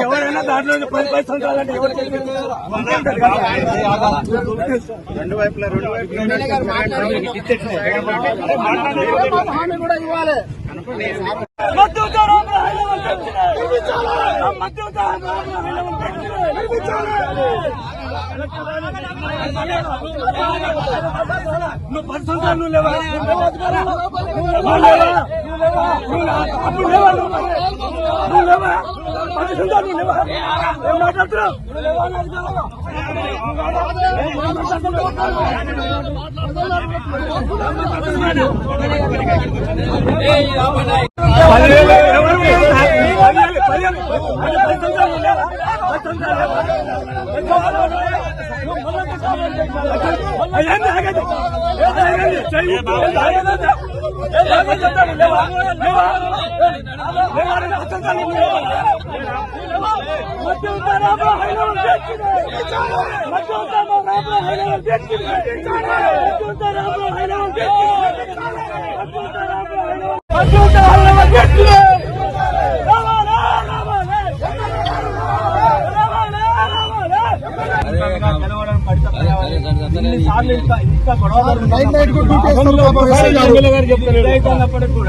ఎవరైనా దాంట్లో పది పది సంవత్సరాలంటే ఎవరు రెండు వైపులా రెండు హామీ కూడా ఇవ్వాలి పది సంవత్సరాలు నువ్వు లేవా నువ్వు లేవా నువ్వు లేవా అప్పుడు లేవా నువ్వు? లేవా పది నువ్వు లేవా ఏం మాట్లాడుతున్నావు పదివేలు మధ్య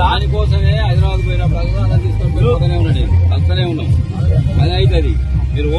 దానికోసమే హైదరాబాద్ పోయినప్పుడు అలా తీసుకొని ఉన్నాడు. వస్తూనే ఉన్నాం. అది అవుతుంది మీరు